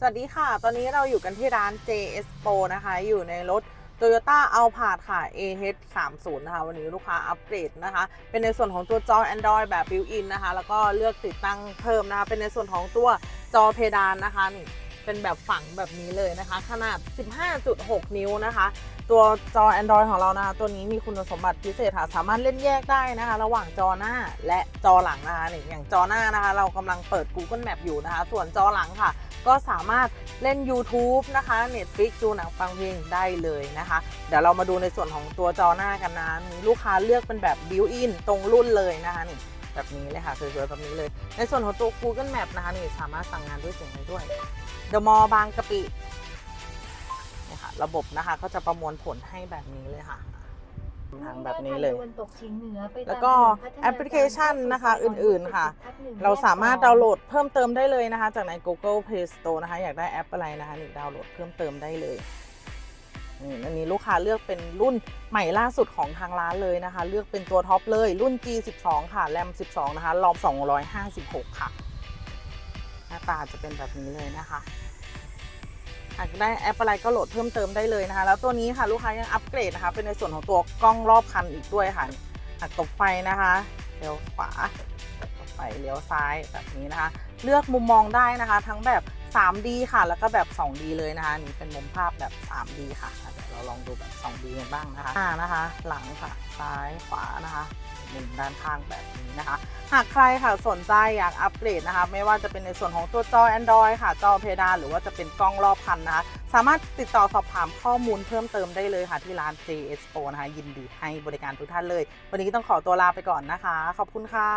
สวัสดีค่ะ ตอนนี้เราอยู่กันที่ร้าน JS Pro นะคะ อยู่ในรถ Toyota a l p a r d ค่ะ AH 3 0 นะคะ วันนี้ลูกค้าอัปเกรดนะคะ เป็นในส่วนของตัวจอ Android แบบ built-in นะคะ แล้วก็เลือกติดตั้งเพิ่มนะคะ เป็นในส่วนของตัวจอเพดานนะคะนี่ เป็นแบบฝังแบบนี้เลยนะคะ ขนาด 15.6 นิ้วนะคะ ตัวจอ Android ของเรานะคะ ตัวนี้มีคุณสมบัติพิเศษค่ะ สามารถเล่นแยกได้นะคะ ระหว่างจอหน้าและจอหลังนะคะนี่อย่างจอหน้านะคะ เรากำลังเปิด Google Map อยู่นะคะ ส่วนจอหลังค่ะ ก็สามารถเล่น YouTube นะคะ Netflix ดูหนังฟังเพลงได้เลยนะคะ เดี๋ยวเรามาดูในส่วนของตัวจอหน้ากันนะลูกค้าเลือกเป็นแบบ built-in ตรงรุ่นเลยนะคะนี่ แบบนี้เลยค่ะสวยๆแบบนี้เลย ในส่วนของตัว Google Map นะคะนี่สามารถสั่งงานด้วยเสียงได้ด้วยเดอะมอลล์บางกะปิเนี่ยค่ะระบบนะคะก็จะประมวลผลให้แบบนี้เลยค่ะทางแบบนี้เลยตะวันตกเฉียงเหนือไปตามแล้วก็ถนนพัฒนาารแอปพลิเคชันนะคะอื่นๆค่ะทับหนึ่งเราสามารถแยกสองดาวน์โหลดเพิ่มเติมได้เลยนะคะ จากใน Google Play Store นะคะ อยากได้แอปอะไรนะคะนี่ดาวน์โหลดเพิ่มเติมได้เลยนี่ อันนี้ลูกค้าเลือกเป็นรุ่นใหม่ล่าสุดของทางร้านเลยนะคะ เลือกเป็นตัวท็อปเลยรุ่น G12 ค่ะแรม 12 นะคะรอม 256 ค่ะ หน้าตาจะเป็นแบบนี้เลยนะคะหากได้แอปอะไรก็โหลดเพิ่มเติมได้เลยนะคะ แล้วตัวนี้ค่ะลูกค้ายังอัปเกรดนะคะ เป็นในส่วนของตัวกล้องรอบคันอีกด้วยค่ะหักตบไฟนะคะเลี้ยวขวาไฟเลี้ยวซ้ายแบบนี้นะคะ เลือกมุมมองได้นะคะ ทั้งแบบ 3D ค่ะ แล้วก็แบบ 2D เลยนะคะนี่เป็นมุมภาพแบบ 3D ค่ะอะเดี๋ยวเราลองดูแบบ 2D กันบ้างนะคะหน้านะคะ หลังค่ะ ซ้ายขวานะคะมุมด้านข้างแบบนี้นะคะ หากใครค่ะสนใจอยากอัปเกรดนะคะ ไม่ว่าจะเป็นในส่วนของตัวจอ Android ค่ะ จอเพดานหรือว่าจะเป็นกล้องรอบคันนะคะ สามารถติดต่อสอบถามข้อมูลเพิ่มเติมได้เลยค่ะที่ร้าน JS Pro นะคะ ยินดีให้บริการทุกท่านเลย วันนี้ต้องขอตัวลาไปก่อนนะคะ ขอบคุณค่ะ